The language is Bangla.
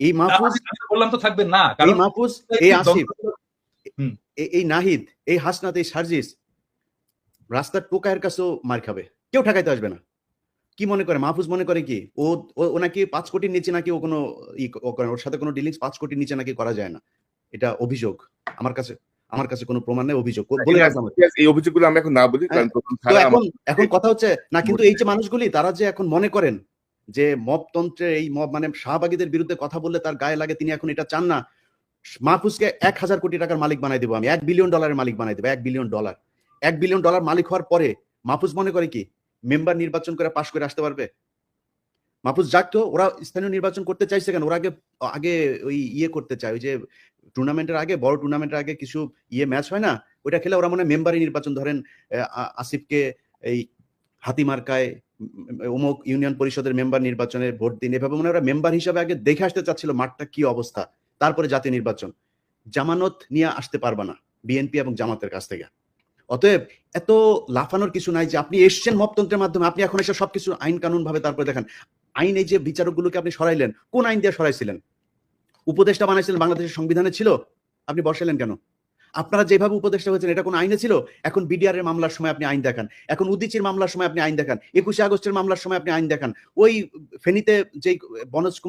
এই মাহফুজ বললাম তো থাকবেন না এই মাহফুজ এই আসিফ। এই নাহিদ এই হাসনাত এই সার্জিস রাস্তার টোকায়ের কাছেও মার খাবে। কেউ ঠেকাইতে আসবে না। কি মনে করে? মাহফুজ মনে করে কি? ও ও- ও নাকি পাঁচ কোটির নিচে নাকি ও কোনো ই করে ওর সাথে কোনো ডিলিংস পাঁচ কোটির নিচে নাকি করা যায় না। এটা অভিযোগ। আমার কাছে আমার কাছে কোনো প্রমাণ নেই অভিযোগ। বলে এই অভিযোগগুলো আমি এখন না বলি কারণ তখন তো ছাড়া এখন এখন কথা হচ্ছে না কিন্তু এই যে মানুষগুলি তারা যে এখন মনে করেন যে মবতন্ত্রের এই মব মানে শাহবাগীদের বিরুদ্ধে কথা বললে তার গায়ে লাগে, তিনি এখন এটা চান না। মাহফুজকে এক হাজার কোটি টাকার মালিক বানাই দেবো আমি, এক বিলিয়ন ডলারের মালিক বানাই দেবো, এক বিলিয়ন ডলার এক বিলিয়ন ডলার মালিক হওয়ার পরে মাহফুজ মনে করে কি, মেম্বার নির্বাচন করে পাশ করে আসতে পারবে? মাহফুজ তো, ওরা স্থানীয় নির্বাচন করতে চাইছে কেন? ওরা আগে আগে ওই ইয়ে করতে চায়, ওই যে টুর্নামেন্টের আগে, বড় টুর্নামেন্টের আগে কিছু ইয়ে ম্যাচ হয় না? ওইটা খেলে ওরা মনে মেম্বারই নির্বাচন ধরেন আসিফকে এই হাতিমার্কায় অমুক ইউনিয়ন পরিষদের মেম্বার নির্বাচনে ভোট দিন এভাবে মনে ওরা মেম্বার হিসাবে আগে দেখে আসতে চাচ্ছিল মাঠটা কি অবস্থা, তারপরে জাতীয় নির্বাচন। জামানত নিয়ে আসতে পারবা না বিএনপি এবং জামাতের কাছ থেকে। অতএব এত লাফানোর কিছু নাই যে আপনি এসছেন মপতন্ত্রের মাধ্যমে, আপনি এখন এসে সবকিছু আইন কানুন ভাবে তারপরে দেখেন, আইন এই যে বিচারকগুলোকে আপনি সরাইলেন, কোন আইন দিয়ে সরাইছিলেন? উপদেষ্টা বানাইছিলেন, বাংলাদেশের সংবিধানে ছিল, আপনি বসাইলেন কেন? আপনারা যেভাবে উপদেষ্টা হয়েছেন, এটা কোনো আইনে ছিল? এখন বিডিআর এর মামলার সময় আপনি আইন দেখান। এখন উদিচির মামলার সময় আপনি আইন দেখান। একুশে আগস্টের মামলার সময় আপনি আইন দেখান। ওই ফেনীতে যে বনজ কুমার